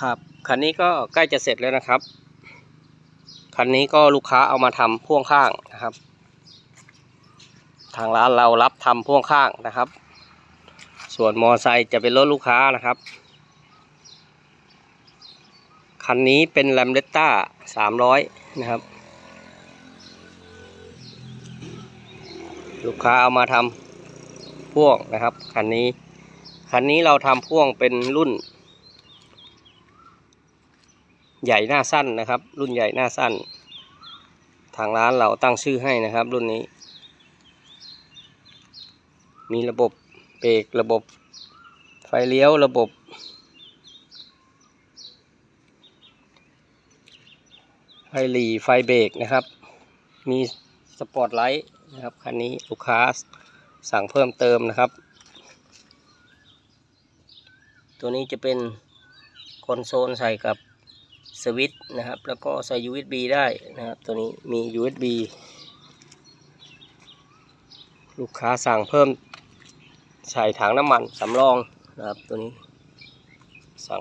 ครับคันนี้ก็ใกล้จะเสร็จแล้วนะครับ คันนี้ก็ลูกค้าเอามาทำพ่วงข้างนะครับ ทางร้านเรารับทำพ่วงข้างนะครับ ส่วนมอไซค์จะเป็นรถลูกค้านะครับ คันนี้เป็นแลมเดต้าสามร้อยนะครับ ลูกค้าเอามาทำพ่วงนะครับคันนี้คันนี้เราทำพ่วงเป็นรุ่น ใหญ่หน้าสั้นนะครับ รุ่นใหญ่หน้าสั้น ทางร้านเราตั้งชื่อให้นะครับ รุ่นนี้ มีระบบเบรกระบบ ไฟเลี้ยวระบบ ไฟหลีไฟเบรกนะครับ มีสปอตไลท์นะครับคันนี้ลูกค้าสั่งเพิ่มเติมนะครับ ตัวนี้จะเป็นคอนโซลใส่กับ สวิตช์นะครับ แล้วก็ใส่ USB ได้นะครับ ตัวนี้มี USB ลูกค้าสั่งเพิ่มใส่ถังน้ำมันสำรองนะครับ ตัวนี้สั่ง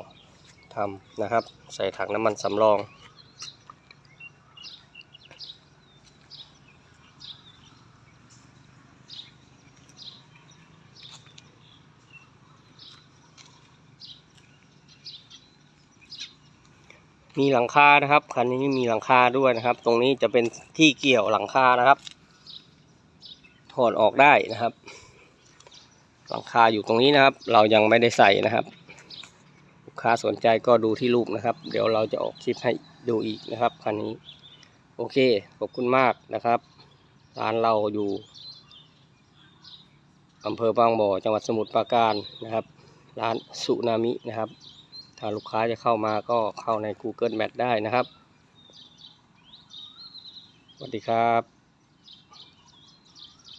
ทำนะครับ ใส่ถังน้ำมันสำรอง มีหลังคานะครับคันนี้มีหลังคาด้วยนะครับ ตรงนี้จะเป็นที่เกี่ยวหลังคานะครับ ถอดออกได้นะครับ หลังคาอยู่ตรงนี้นะครับ เรายังไม่ได้ใส่นะครับลูกค้าสนใจก็ดูที่รูปนะครับ เดี๋ยวเราจะออกคลิปให้ดูอีกนะครับคันนี้ โอเคขอบคุณมากนะครับ ร้านเราอยู่อำเภอบางบ่อจังหวัดสมุทรปราการนะครับ ร้านสุนามินะครับ ถ้าลูกค้าจะเข้ามาก็เข้าใน Google Map ได้นะครับ สวัสดีครับ